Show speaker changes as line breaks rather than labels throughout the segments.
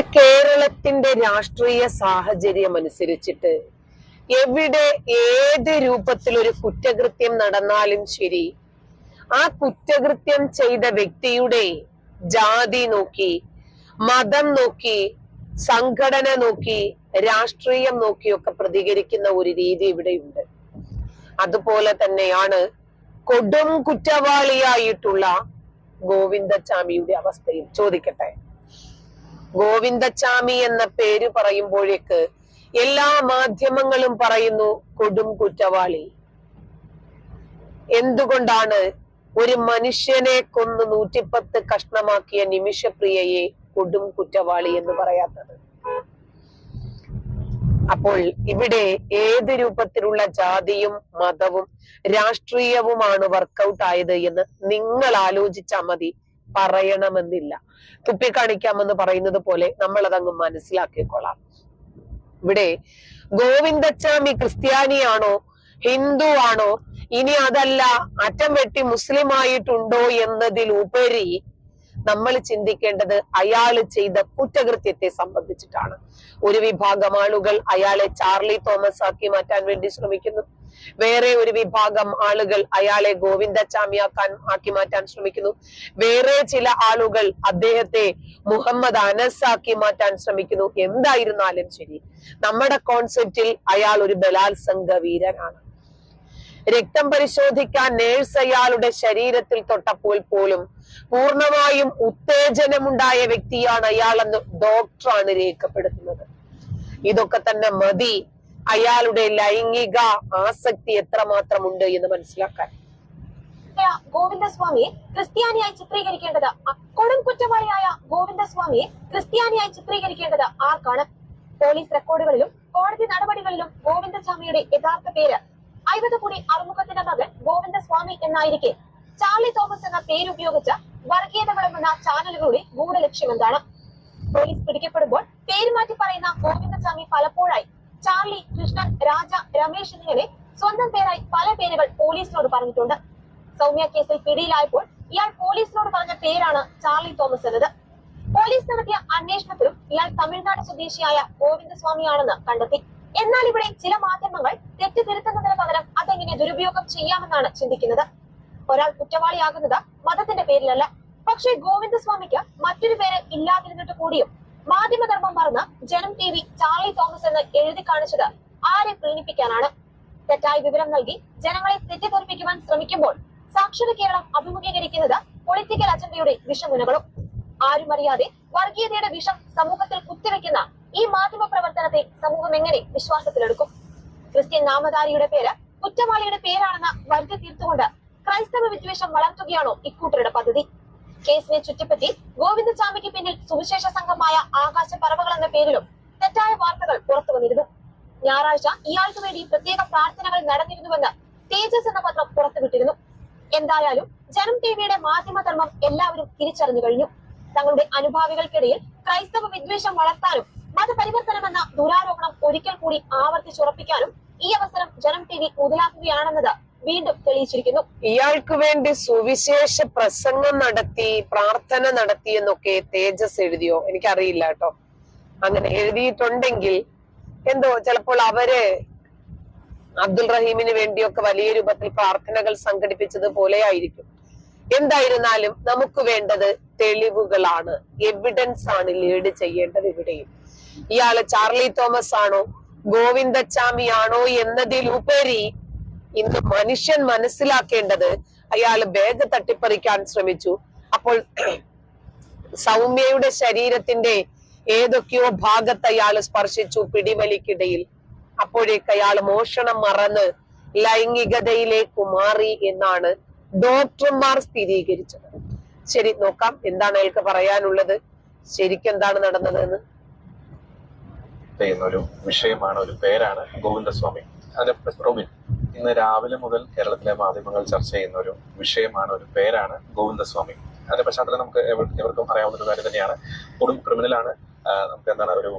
നമ്മുടെ കേരളത്തിന്റെ രാഷ്ട്രീയ സാഹചര്യം അനുസരിച്ചിട്ട് എവിടെ ഏത് രൂപത്തിൽ ഒരു കുറ്റകൃത്യം നടന്നാലും ശരി ആ കുറ്റകൃത്യം ചെയ്ത വ്യക്തിയുടെ ജാതി നോക്കി മതം നോക്കി സംഘടന നോക്കി രാഷ്ട്രീയം നോക്കിയൊക്കെ പ്രതികരിക്കുന്ന ഒരു രീതി ഇവിടെയുണ്ട്. അതുപോലെ തന്നെയാണ് കൊടും കുറ്റവാളിയായിട്ടുള്ള ഗോവിന്ദച്ചാമിയുടെ അവസ്ഥയും. ചോദിക്കട്ടെ? ഗോവിന്ദച്ചാമി എന്ന പേര് പറയുമ്പോഴേക്ക് എല്ലാ മാധ്യമങ്ങളും പറയുന്നു കൊടും കുറ്റവാളി. എന്തുകൊണ്ടാണ് ഒരു മനുഷ്യനെ കൊന്ന് നൂറ്റിപ്പത്ത് കഷ്ണമാക്കിയ നിമിഷപ്രിയയെ കൊടും കുറ്റവാളി എന്ന് പറയാത്തത്? അപ്പോൾ ഇവിടെ ഏത് രൂപത്തിലുള്ള ജാതിയും മതവും രാഷ്ട്രീയവുമാണ് വർക്കൗട്ട് ആയത് എന്ന് നിങ്ങൾ ആലോചിച്ചാൽ മതി. പറയണമെന്നില്ല. തുപ്പിക്കാണിക്കാമെന്ന് പറയുന്നത് പോലെ നമ്മൾ അതങ്ങ് മനസ്സിലാക്കിക്കൊള്ളാം ഇവിടെ ഗോവിന്ദച്ചാമി ക്രിസ്ത്യാനിയാണോ? ഹിന്ദു ആണോ ഇനി അതല്ല അറ്റം വെട്ടി മുസ്ലിം ആയിട്ടുണ്ടോ എന്നതിലുപരി നമ്മൾ ചിന്തിക്കേണ്ടത് അയാൾ ചെയ്ത കുറ്റകൃത്യത്തെ സംബന്ധിച്ചിട്ടാണ്. ഒരു വിഭാഗം ആളുകൾ അയാളെ ചാർലി തോമസ് ആക്കി മാറ്റാൻ വേണ്ടി ശ്രമിക്കുന്നു. വേറെ ഒരു വിഭാഗം ആളുകൾ അയാളെ ഗോവിന്ദച്ചാമിയാക്കാൻ ആക്കി മാറ്റാൻ ശ്രമിക്കുന്നു. വേറെ ചില ആളുകൾ അദ്ദേഹത്തെ മുഹമ്മദ് അനസ് ആക്കി മാറ്റാൻ ശ്രമിക്കുന്നു. എന്തായിരുന്നാലും ശരി. നമ്മുടെ കോൺസെപ്റ്റിൽ അയാൾ ഒരു ബലാത്സംഗ വീരനാണ്. രക്തം പരിശോധിക്കാൻ നേഴ്സ് അയാളുടെ ശരീരത്തിൽ തൊട്ടപ്പോൾ പോലും പൂർണമായും ഉത്തേജനമുണ്ടായ വ്യക്തിയാണ് അയാളെന്ന് ഡോക്ടറാണ് രേഖപ്പെടുത്തുന്നത്. ഇതൊക്കെ തന്നെ മതി. അയാളുടെ ലൈംഗിക ആസക്തി എത്രമാത്രമുണ്ട് എന്ന് മനസ്സിലാക്കാൻ.
ഗോവിന്ദസ്വാമി ഗോവിന്ദസ്വാമിയെ ക്രിസ്ത്യാനിയായി ചിത്രീകരിക്കേണ്ടത് കൊടും കുറ്റവാളിയായ ഗോവിന്ദസ്വാമിയെ ക്രിസ്ത്യാനിയായി ചിത്രീകരിക്കേണ്ടത് ആർക്കാണ്? പോലീസ് റെക്കോർഡുകളിലും കോടതി നടപടികളിലും ഗോവിന്ദസ്വാമിയുടെ യഥാർത്ഥ പേര് അയ്വതകുടി അറുമുഖത്തിന്റെ മകൻ ഗോവിന്ദസ്വാമി എന്നായിരിക്കെ. ചാർലി തോമസ് എന്ന പേരുപയോഗിച്ച് വർഗീയത വിളമ്പുന്ന ചാനലുകളുടെ ഗൂഢലക്ഷ്യം എന്താണ്? പോലീസ് പിടിക്കപ്പെടുമ്പോൾ പേര് മാറ്റി പറയുന്ന ഗോവിന്ദസ്വാമി പലപ്പോഴായി ചാർലി കൃഷ്ണൻ രാജ രമേശ് എന്നിങ്ങനെ സ്വന്തം പേരായി പല പേരുകൾ പോലീസിനോട് പറഞ്ഞിട്ടുണ്ട്. സൗമ്യ കേസിൽ പിടിയിലായപ്പോൾ ഇയാൾ പോലീസിനോട് പറഞ്ഞ പേരാണ് ചാർലി തോമസ് എന്നത്. പോലീസ് നടത്തിയ അന്വേഷണത്തിലും ഇയാൾ തമിഴ്നാട് സ്വദേശിയായ ഗോവിന്ദസ്വാമിയാണെന്ന് കണ്ടെത്തി. എന്നാൽ ഇവിടെ ചില മാധ്യമങ്ങൾ തെറ്റ് തിരുത്തുന്നതിന് പകരം അതെങ്ങനെ ദുരുപയോഗം ചെയ്യാമെന്നാണ് ചിന്തിക്കുന്നത്. ഒരാൾ കുറ്റവാളിയാകുന്നത് മതത്തിന്റെ പേരിലല്ല. പക്ഷേ ഗോവിന്ദസ്വാമിക്ക് മറ്റൊരു പേര് ഇല്ലാതിരുന്നിട്ട് കൂടിയും മാധ്യമധർമ്മം മറന്ന് ജനം ടി വി ചാർലി തോമസ് എന്ന് എഴുതി കാണിച്ചത് ആരെ പ്രീണിപ്പിക്കാനാണ്? തെറ്റായ വിവരം നൽകി ജനങ്ങളെ തെറ്റിദ്ധരിപ്പിക്കുവാൻ ശ്രമിക്കുമ്പോൾ സാക്ഷര കേരളം അഭിമുഖീകരിക്കുന്നത് പൊളിറ്റിക്കൽ അജണ്ടയുടെ വിഷമുനകളും. ആരും അറിയാതെ വർഗീയതയുടെ വിഷം സമൂഹത്തിൽ കുത്തിവെക്കുന്ന ഈ മാധ്യമ പ്രവർത്തനത്തെ സമൂഹം എങ്ങനെ വിശ്വാസത്തിലെടുക്കും? ക്രിസ്ത്യൻ നാമധാരിയുടെ പേര് കുറ്റവാളിയുടെ പേരാണെന്ന് വരുത്തി തീർത്തുകൊണ്ട് ക്രൈസ്തവ വിദ്വേഷം വളർത്തുകയാണോ ഇക്കൂട്ടരുടെ പദ്ധതി? കേസിനെ ചുറ്റിപ്പറ്റി ഗോവിന്ദസ്വാമിക്ക് പിന്നിൽ സുവിശേഷ സംഘമായ ആകാശ പറവകൾ എന്ന പേരിലും തെറ്റായ വാർത്തകൾ പുറത്തു വന്നിരുന്നു. ഞായറാഴ്ച ഇയാൾക്ക് വേണ്ടി പ്രത്യേക പ്രാർത്ഥനകൾ നടന്നിരുന്നുവെന്ന് തേജസ് എന്ന പത്രം പുറത്തുവിട്ടിരുന്നു. എന്തായാലും ജനം ടിവിയുടെ മാധ്യമധർമ്മം എല്ലാവരും തിരിച്ചറിഞ്ഞു കഴിഞ്ഞു. തങ്ങളുടെ അനുഭാവികൾക്കിടയിൽ ക്രൈസ്തവ വിദ്വേഷം വളർത്താനും മതപരിവർത്തനമെന്ന ദുരാരോപണം ഒരിക്കൽ കൂടി ആവർത്തിച്ചുറപ്പിക്കാനും ഈ അവസരം ജനം ടി വി മുതലാക്കുകയാണെന്നത് വീണ്ടും തെളിയിച്ചിരിക്കുന്നു.
ഇയാൾക്ക് വേണ്ടി സുവിശേഷ പ്രസംഗം നടത്തി പ്രാർത്ഥന നടത്തി എന്നൊക്കെ തേജസ് എഴുതിയോ? എനിക്കറിയില്ല കേട്ടോ. അങ്ങനെ എഴുതിയിട്ടുണ്ടെങ്കിൽ എന്തോ ചിലപ്പോൾ അവർ അബ്ദുൾ റഹീമിന് വേണ്ടിയൊക്കെ വലിയ രൂപത്തിൽ പ്രാർത്ഥനകൾ സംഘടിപ്പിച്ചത് പോലെയായിരിക്കും എന്തായിരുന്നാലും നമുക്ക് വേണ്ടത് തെളിവുകളാണ് എവിഡൻസ് ആണ് ലീഡ് ചെയ്യേണ്ടത് ഇവിടെയും. ഇയാൾ ചാർലി തോമസ് ആണോ? ഗോവിന്ദച്ചാമി ആണോ എന്നതിലുപരി ഇന്ന് മനുഷ്യൻ മനസ്സിലാക്കേണ്ടത് അയാൾ ബാഗ് തട്ടിപ്പറിക്കാൻ ശ്രമിച്ചു. അപ്പോൾ സൗമ്യയുടെ ശരീരത്തിന്റെ ഏതൊക്കെയോ ഭാഗത്ത് അയാൾ സ്പർശിച്ചു പിടിവലിക്കിടയിൽ. അപ്പോഴേക്ക് അയാൾ മോഷണം മറന്ന് ലൈംഗികതയിലേക്ക് മാറി എന്നാണ് ഡോക്ടർമാർ സ്ഥിരീകരിച്ചത്. ശരി നോക്കാം. എന്താണ് അയാൾക്ക് പറയാനുള്ളത്? ശരിക്കും എന്താണ് നടന്നതെന്ന്?
ചെയ്യുന്ന ഒരു വിഷയമാണ് ഒരു പേരാണ് ഗോവിന്ദസ്വാമി. അതിന്റെ റോബിൻ ഇന്ന് രാവിലെ മുതൽ കേരളത്തിലെ മാധ്യമങ്ങൾ ചർച്ച ചെയ്യുന്ന ഒരു വിഷയമാണ് ഒരു പേരാണ് ഗോവിന്ദസ്വാമി. അതിന്റെ പശ്ചാത്തലം നമുക്ക് എവർക്കും അറിയാവുന്ന ഒരു കാര്യം തന്നെയാണ്. കൊടും ക്രിമിനലാണ് നമുക്ക് എന്താണ് ഒരു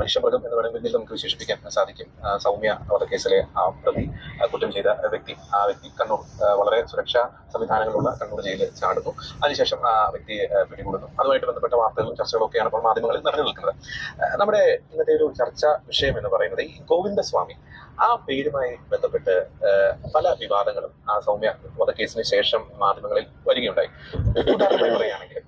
മനുഷ്യമൃഗം എന്ന് വേണമെങ്കിൽ നമുക്ക് വിശേഷിപ്പിക്കാൻ സാധിക്കും. സൗമ്യ വധക്കേസിലെ ആ പ്രതി കുറ്റം ചെയ്ത വ്യക്തി ആ വ്യക്തി കണ്ണൂർ വളരെ സുരക്ഷാ സംവിധാനങ്ങളുള്ള കണ്ണൂർ ജയിലിൽ ചാടുന്നു. അതിനുശേഷം ആ വ്യക്തിയെ പിടികൂടുന്നു. അതുമായിട്ട് ബന്ധപ്പെട്ട വാർത്തകളും ചർച്ചകളും ഒക്കെയാണ് ഇപ്പോൾ മാധ്യമങ്ങളിൽ നിറഞ്ഞു നിൽക്കുന്നത്. നമ്മുടെ ഇന്നത്തെ ഒരു ചർച്ചാ വിഷയം എന്ന് പറയുന്നത് ഈ ഗോവിന്ദസ്വാമി ആ പേരുമായി ബന്ധപ്പെട്ട് പല വിവാദങ്ങളും ആ സൗമ്യ വധക്കേസിന് ശേഷം മാധ്യമങ്ങളിൽ വരികയുണ്ടായി. ഉദാഹരണമായി പറയുകയാണെങ്കിൽ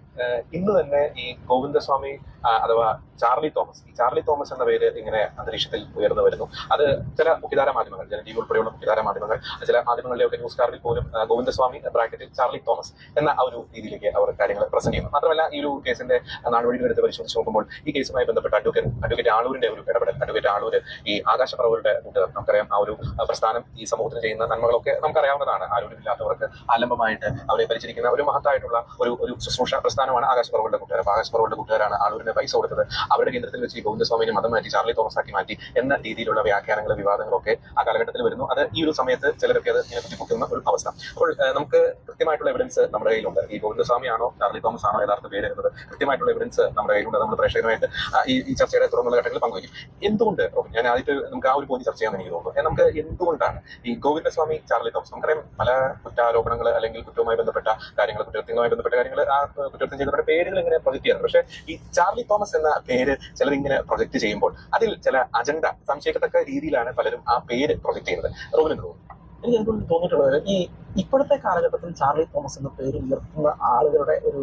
ഇന്ന് തന്നെ ഈ ഗോവിന്ദസ്വാമി ആ, അഥവാ ചാർലി തോമസ്. ഈ ചാർലി തോമസ് എന്ന പേര് ഇങ്ങനെ അന്തരീക്ഷത്തിൽ ഉയർന്നു വരുന്നു. അത് ചില മുഖ്യധാര മാധ്യമങ്ങൾ ജനജീവി ഉൾപ്പെടെയുള്ള മുഖ്യധാര മാധ്യമങ്ങൾ ചില മാധ്യമങ്ങളിലെയൊക്കെ ന്യൂസ് കാർഡിൽ പോലും ഗോവിന്ദസ്വാമി ബ്രാക്കറ്റിൽ ചാർലി തോമസ് എന്ന ആ ഒരു രീതിയിലേക്ക് അവർ കാര്യങ്ങൾ പ്രസന്റ് ചെയ്യുന്നു. മാത്രമല്ല ഈ ഒരു കേസിന്റെ നാടുവഴികൾ എടുത്ത് പരിശോധിച്ച് നോക്കുമ്പോൾ ഈ കേസുമായി ബന്ധപ്പെട്ട അഡ്വക്കേറ്റ് അഡ്വക്കേറ്റ് ആളൂരിന്റെ ഒരു ഇടപെടൽ അഡ്വക്കേറ്റ് ആളൂര് ഈ ആകാശപ്രവരുടെ കൂട്ടുകാർ നമുക്കറിയാം ആ ഒരു പ്രസ്ഥാനം ഈ സമൂഹത്തിന് ചെയ്യുന്ന നന്മകളൊക്കെ നമുക്കറിയാവുന്നതാണ്. ആരോഗ്യമില്ലാത്തവർക്ക് ആലംബമായിട്ട് അവരെ പരിചരിക്കുന്ന ഒരു മഹത്തായിട്ടുള്ള ഒരു ഒരു ശുശ്രൂഷ പ്രസ്ഥാനമാണ് ആകാശപ്രവരുടെ കൂട്ടുകാർ. ആകാശപ്രവരുടെ കൂട്ടുകാരാണ് ആളൂരിന് പൈസ കൊടുത്തത്. അവരുടെ കേന്ദ്രത്തിൽ വെച്ച് ഈ ഗോവിന്ദസ്വാമിനെ മതം മാറ്റി ചാർലി തോമസ് ആക്കി മാറ്റി എന്ന രീതിയിലുള്ള വ്യാഖ്യാനങ്ങളും വിവാദങ്ങളൊക്കെ ആ കാലഘട്ടത്തിൽ വരുന്നു. അത് ഈ ഒരു സമയത്ത് ചിലരൊക്കെ അത് ഇങ്ങനെ കുത്തിപ്പൊക്കുന്ന ഒരു അവസ്ഥ. അപ്പോൾ നമുക്ക് കൃത്യമായിട്ടുള്ള എവിഡൻസ് നമ്മുടെ കയ്യിലുണ്ട്. ഈ ഗോവിന്ദസ്വാമി ആണോ ചാർലി തോമസ് ആണോ യഥാർത്ഥ പേര് എന്നത് കൃത്യമായിട്ടുള്ള എവിഡൻസ് നമ്മുടെ കയ്യിലുണ്ട്. നമ്മൾ പ്രേക്ഷകരുമായിട്ട് ഈ ചർച്ചയുടെ തുടർന്നുള്ള ഘട്ടങ്ങളിൽ പങ്കുവയ്ക്കും. എന്തുകൊണ്ട്? ഞാൻ ആദ്യത്തെ നമുക്ക് ആ ഒരു പോയിന്റ് ചർച്ച ചെയ്യാൻ എനിക്ക് തോന്നുന്നു. നമുക്ക് എന്തുകൊണ്ടാണ് ഈ ഗോവിന്ദസ്വാമി ചാർലി തോമസ് നമുക്കറിയാം പല കുറ്റാരോപണങ്ങൾ അല്ലെങ്കിൽ കുറ്റവുമായി ബന്ധപ്പെട്ട കാര്യങ്ങൾ കുറ്റകൃത്യങ്ങളുമായി ബന്ധപ്പെട്ട കാര്യങ്ങൾ ആ കുറ്റകൃത്യം ചെയ്തവരുടെ പേരുകൾ ഇങ്ങനെ പ്രൊജക്ട് പക്ഷേ ഈ ചാർലി തോമസ് എന്ന പേര് ചിലർ ഇങ്ങനെ പ്രൊജക്ട് ചെയ്യുമ്പോൾ അതിൽ ചില അജണ്ട സംശയിക്കത്തക്ക രീതിയിലാണ് പലരും ആ പേര് പ്രൊജക്ട് ചെയ്യുന്നത്. റോബിൻ റോബിൻ
എനിക്ക് എന്തുകൊണ്ട് തോന്നിയിട്ടുള്ളത്? ഈ ഇപ്പോഴത്തെ കാലഘട്ടത്തിൽ ചാർലി തോമസ് എന്ന പേര് ഉയർത്തുന്ന ആളുകളുടെ ഒരു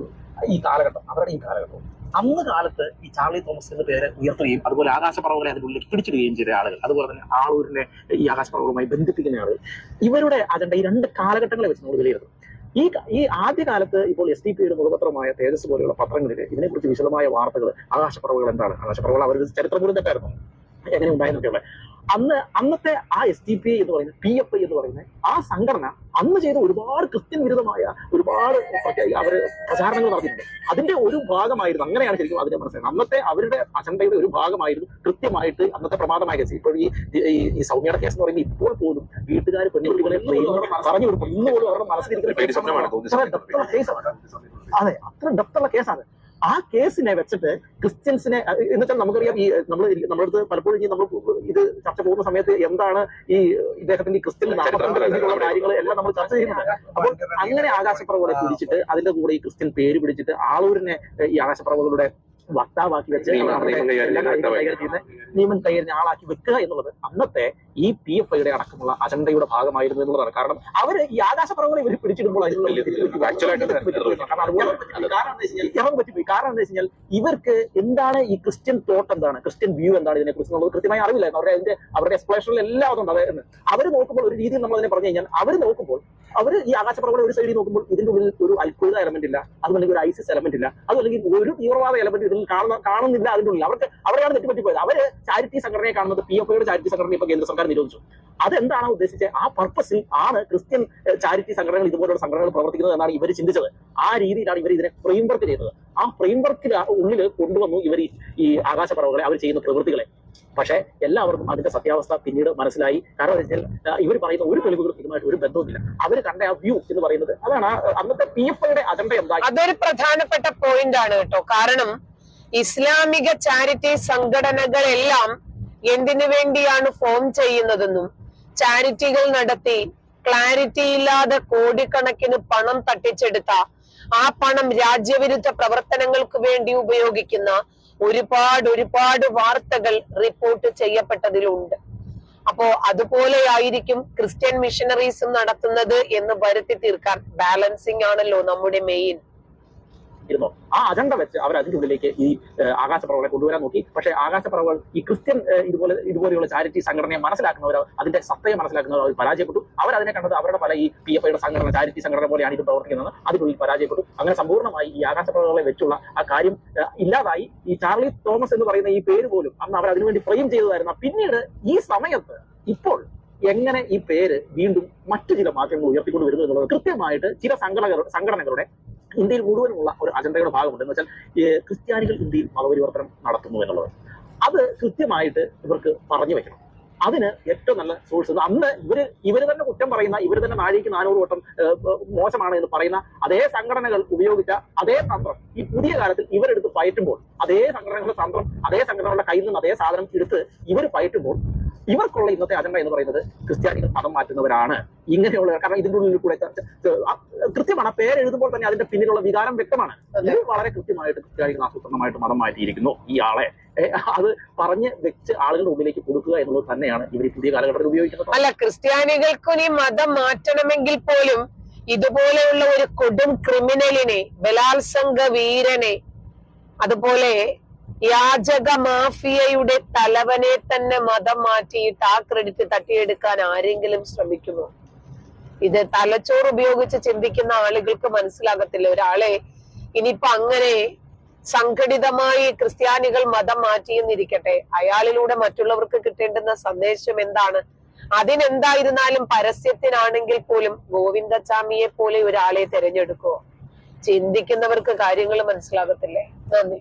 ഈ കാലഘട്ടം അവരുടെ ഈ കാലഘട്ടം. അന്ന് കാലത്ത് ഈ ചാർലി തോമസ് എന്ന പേര് ഉയർത്തുകയും അതുപോലെ ആകാശപ്പറവുകളെ അതിനുള്ളിൽ പിടിച്ചിടുകയും ചെയ്ത ആളുകൾ അതുപോലെ തന്നെ ആളൂരിനെ ഈ ആകാശപ്പറവുകളുമായി ബന്ധിപ്പിക്കുന്ന ആളുകൾ ഇവരുടെ അജണ്ട ഈ രണ്ട് കാലഘട്ടങ്ങളെ വെച്ച് നമ്മൾ വിലയിരുത്തും ഈ ഈ ആദ്യ കാലത്ത് ഇപ്പോൾ എസ് ഡി പിയുടെ മുഖപത്രമായ തേജസ് പോലെയുള്ള പത്രങ്ങളിൽ ഇതിനെക്കുറിച്ച് വിശദമായ വാർത്തകൾ ആകാശപ്പറവുകൾ എന്താണ്? ആകാശപ്പറവുകൾ അവർ ചരിത്രം പോലും തെറ്റായിരുന്നു? എങ്ങനെ ഉണ്ടായെന്നൊക്കെയുള്ള അന്ന് അന്നത്തെ ആ എസ് ഡി പി എന്ന് പറയുന്നത് പി എഫ് ഐ എന്ന് പറയുന്ന ആ സംഘടന അന്ന് ചെയ്ത ഒരുപാട് ക്രിസ്ത്യൻ വിരുദ്ധമായ ഒരുപാട് അവർ പ്രചാരണങ്ങൾ നടത്തിയിട്ടുണ്ട്. അതിന്റെ ഒരു ഭാഗമായിരുന്നു അങ്ങനെയാണ് ശരിക്കും അതിനെ മനസ്സിലാക്കുന്നത് അന്നത്തെ അവരുടെ അജണ്ടയുടെ ഒരു ഭാഗമായിരുന്നു കൃത്യമായിട്ട് അന്നത്തെ പ്രമാദമായ കേസ്. ഇപ്പോൾ ഈ ഈ- സൗമ്യയുടെ കേസ് എന്ന് പറയുമ്പോൾ ഇപ്പോൾ പോലും വീട്ടുകാർ പെൺകുട്ടികളെ പറഞ്ഞു കൊടുക്കും. ഇന്ന് പോലും അവരുടെ മനസ്സിലിരിക്കുന്ന കേസാണ്. അതെ അത്ര ഡെപ്തുള്ള കേസാണ്. ആ കേസിനെ വെച്ചിട്ട് ക്രിസ്ത്യൻസിനെ എന്നുവെച്ചാൽ എന്ന് വെച്ചാൽ നമുക്കറിയാം ഈ നമ്മൾ നമ്മുടെ അടുത്ത് പലപ്പോഴും ഈ നമ്മൾ ഇത് ചർച്ച പോകുന്ന സമയത്ത് എന്താണ് ഈ ഇദ്ദേഹത്തിന്റെ ക്രിസ്ത്യൻ കാര്യങ്ങൾ എല്ലാം നമ്മൾ ചർച്ച ചെയ്യുന്നത് അപ്പോൾ അങ്ങനെ ആകാശപ്രവകളെ പിടിച്ചിട്ട് അതിന്റെ കൂടെ ഈ ക്രിസ്ത്യൻ പേര് പിടിച്ചിട്ട് ആളൂരിനെ ഈ ആകാശപ്രവകളുടെ വക്താവാക്കി വെച്ച്
നിയമം- കൈകാര്യം ചെയ്യുന്ന
കൈകാര്യം ചെയ്യുന്ന നിയമം കൈകാര്യം ആളാക്കി വെക്കുക എന്നുള്ളത് അന്നത്തെ ഈ പി എഫ് ഐയുടെ അടക്കമുള്ള അജണ്ടയുടെ ഭാഗമായിരുന്നു എന്നുള്ളതാണ്. കാരണം അവർ ഈ ആകാശപ്പറവുകളെ ഇവർ പിടിച്ചിടുമ്പോൾ കാരണം കാരണം എന്താ വെച്ച് പറ്റിപ്പോയി. കാരണം എന്താ വെച്ച് ഇവർക്ക് എന്താണ് ഈ ക്രിസ്ത്യൻ തോട്ട് എന്താണ്? ക്രിസ്ത്യൻ വ്യൂ എന്താണ് ഇതിനെ കുറിച്ച് എന്നുള്ളത് കൃത്യമായി അറിവില്ലായിരുന്നു. അവരുടെ അതിന്റെ അവരുടെ എക്സ്പ്ലേഷനിൽ എല്ലാം അതുണ്ട്. അതായത് അവർ നോക്കുമ്പോൾ ഒരു രീതിയിൽ നമ്മൾ അതിനെ പറഞ്ഞു കഴിഞ്ഞാൽ അവർ നോക്കുമ്പോൾ അവർ ഈ ആകാശപ്പുറങ്ങളെ ഒരു സൈഡിൽ നോക്കുമ്പോൾ ഇതിന്റെ ഉള്ളിൽ ഒരു അത്ഭുത എലമെന്റ് ഇല്ല. അതുമല്ലെങ്കിൽ ഒരു ഐസിസ് എലമെന്റ് ഇല്ല. അതുമല്ലെങ്കിൽ ഒരു തീവ്രവാദ എലമെന്റ് ഇതിൽ കാണുന്ന കാണുന്നില്ല അതിന്റെ ഉള്ളിൽ. അവർക്ക് അവരെയാണ് തെറ്റുപറ്റിപ്പോയത്. അവർ ചാരിറ്റി സംഘടനയെ കാണുന്നത് പി എഫ് ഐയുടെ ചാരിറ്റി സംഘടന ഇപ്പൊ കേന്ദ്ര സർക്കാർ നിരോധിച്ചു. അതെന്താണ് ഉദ്ദേശിച്ചത് ആ പർപ്പസിൽ ആണ് ക്രിസ്ത്യൻ ചാരിറ്റി സംഘടനകൾ ഇതുപോലുള്ള സംഘടനകൾ പ്രവർത്തിക്കുന്നത് എന്നാണ് ഇവർ ചിന്തിച്ചത്. ആ രീതിയിലാണ് ഇവർ ഇതിനെ ഫ്രെയിം വർക്ക് ചെയ്തത്. ആ ഫ്രെയിം ഫ്രെയിംവർക്കിൽ ഉള്ളിൽ കൊണ്ടുവന്നു ഇവർ ഈ- ആകാശ ആകാശപ്പറവുകളെ അവർ ചെയ്യുന്ന പ്രവൃത്തികളെ. പക്ഷേ എല്ലാവർക്കും അതിന്റെ സത്യാവസ്ഥ പിന്നീട് മനസ്സിലായി. കാരണം എന്താ വെച്ചാൽ ഇവർ പറയുന്ന ഒരു തെളിവുകളും ഇതുമായിട്ട് ഒരു ബന്ധവുമില്ല. അവർ കണ്ട ആ വ്യൂ എന്ന് പറയുന്നത് അതാണ് അന്നത്തെ പി എഫ് ഐയുടെ അജണ്ട എന്തായി.
അതൊരു പ്രധാനപ്പെട്ട പോയിന്റ് ആണ് കേട്ടോ. കാരണം ഇസ്ലാമിക ചാരിറ്റി സംഘടനകളെല്ലാം എന്തിനു വേണ്ടിയാണ് ഫോം ചെയ്യുന്നതെന്നും ചാരിറ്റികൾ നടത്തി ക്ലാരിറ്റി ഇല്ലാതെ കോടിക്കണക്കിന് പണം തട്ടിച്ചെടുത്ത ആ പണം രാജ്യവിരുദ്ധ പ്രവർത്തനങ്ങൾക്ക് വേണ്ടി ഉപയോഗിക്കുന്ന ഒരുപാട് ഒരുപാട് വാർത്തകൾ റിപ്പോർട്ട് ചെയ്യപ്പെട്ടതിലുണ്ട്. അപ്പോ അതുപോലെയായിരിക്കും ക്രിസ്ത്യൻ മിഷനറീസും നടത്തുന്നത് എന്ന് വരുത്തി തീർക്കാൻ ബാലൻസിങ് ആണല്ലോ നമ്മുടെ മെയിൻ
ഇരുന്നോ ആ അജണ്ട വെച്ച് അവർ അതിന്റെ ഉള്ളിലേക്ക് ഈ ഏഹ്, കൊണ്ടുവരാൻ നോക്കി. പക്ഷേ ആകാശപ്പറവുകൾ ഈ ക്രിസ്ത്യൻ ഇതുപോലെ ഇതുപോലെയുള്ള ചാരിറ്റി സംഘടനയെ മനസ്സിലാക്കുന്നവർ അതിന്റെ സത്തയെ മനസ്സിലാക്കുന്നവർ അവർ പരാജയപ്പെട്ടു. അവർ അതിനെ കണ്ടത് അവരുടെ പല ഈ പി എഫ് ഐയുടെ സംഘടന ചാരിറ്റി സംഘടന പോലെയാണ് ഇത് പ്രവർത്തിക്കുന്നത്. അതിനുള്ളിൽ പരാജയപ്പെട്ടു. അങ്ങനെ സമ്പൂർണമായി ഈ ആകാശപ്പറവുകളെ വെച്ചുള്ള ആ കാര്യം ഇല്ലാതായി. ഈ ചാർലി തോമസ് എന്ന് പറയുന്ന ഈ പേര് പോലും അന്ന് അവർ അതിനുവേണ്ടി ഫ്രെയിം ചെയ്തതായിരുന്നു. പിന്നീട് ഈ സമയത്ത് ഇപ്പോൾ എങ്ങനെ ഈ പേര് വീണ്ടും മറ്റു ചില മാറ്റങ്ങൾ ഉയർത്തിക്കൊണ്ട് വരുന്നു എന്നുള്ളത് കൃത്യമായിട്ട് ചില സംഘടന സംഘടനകളുടെ ഇന്ത്യയിൽ മുഴുവനുള്ള ഒരു അജണ്ടയുടെ ഭാഗമുണ്ട്. എന്ന് വെച്ചാൽ ക്രിസ്ത്യാനികൾ ഇന്ത്യയിൽ മതപരിവർത്തനം നടത്തുന്നു എന്നുള്ളത്. അത് കൃത്യമായിട്ട് ഇവർക്ക് പറഞ്ഞു വെക്കണം. അതിന് ഏറ്റവും നല്ല സോഴ്സ് അന്ന് ഇവർ ഇവർ തന്നെ കുറ്റം പറയുന്ന ഇവർ തന്നെ നാഴിക്ക് നാനൂറ് വട്ടം മോശമാണ് എന്ന് പറയുന്ന അതേ സംഘടനകൾ ഉപയോഗിച്ച അതേ തന്ത്രം ഈ പുതിയ കാലത്തിൽ ഇവരെടുത്ത് പയറ്റുമ്പോൾ അതേ സംഘടനകളുടെ തന്ത്രം അതേ സംഘടനകളുടെ കയ്യിൽ നിന്ന് അതേ സാധനം എടുത്ത് ഇവർ പയറ്റുമ്പോൾ ഇവർക്കുള്ള ഇന്നത്തെ അജണ്ട എന്ന് പറയുന്നത് ക്രിസ്ത്യാനികൾ മതം മാറ്റുന്നവരാണ്. ഇങ്ങനെയുള്ള കാരണം ഇതിന്റെ ഉള്ളിൽ കൂടെ കൃത്യമാണ്. ആ പേര് എഴുതുമ്പോൾ തന്നെ അതിന്റെ പിന്നിലുള്ള വികാരം വ്യക്തമാണ്. വളരെ കൃത്യമായിട്ട് ക്രിസ്ത്യാനികൾ ആസൂത്രണമായിട്ട് മതം മാറ്റിയിരിക്കുന്നു. ഇയാളെ അത് പറഞ്ഞ് വെച്ച് ആളുകളുടെ ഉള്ളിലേക്ക് കൊടുക്കുക എന്നുള്ളത് തന്നെയാണ് ഇവർ പുതിയ കാലഘട്ടത്തിൽ ഉപയോഗിക്കുന്നത്.
അല്ല ക്രിസ്ത്യാനികൾക്ക് ഈ മതം മാറ്റണമെങ്കിൽ പോലും ഇതുപോലെയുള്ള ഒരു കൊടും ക്രിമിനലിനെ ബലാത്സംഗ വീരനെ അതുപോലെ യാചക മാഫിയയുടെ തലവനെ തന്നെ മതം മാറ്റിയിട്ട് ആ ക്രെഡിറ്റ് തട്ടിയെടുക്കാൻ ആരെങ്കിലും ശ്രമിക്കുമോ? ഇത് തലച്ചോറ് ഉപയോഗിച്ച് ചിന്തിക്കുന്ന ആളുകൾക്ക് മനസ്സിലാകത്തില്ല. ഒരാളെ ഇനിയിപ്പോ അങ്ങനെ സംഘടിതമായി ക്രിസ്ത്യാനികൾ മതം മാറ്റിയെന്നിരിക്കട്ടെ അയാളിലൂടെ മറ്റുള്ളവർക്ക് കിട്ടേണ്ടുന്ന സന്ദേശം എന്താണ്? അതിനെന്തായിരുന്നാലും പരസ്യത്തിനാണെങ്കിൽ പോലും ഗോവിന്ദസ്വാമിയെ പോലെ ഒരാളെ തിരഞ്ഞെടുക്കുവോ? ചിന്തിക്കുന്നവർക്ക് കാര്യങ്ങൾ മനസ്സിലാകത്തില്ലേ? നന്ദി.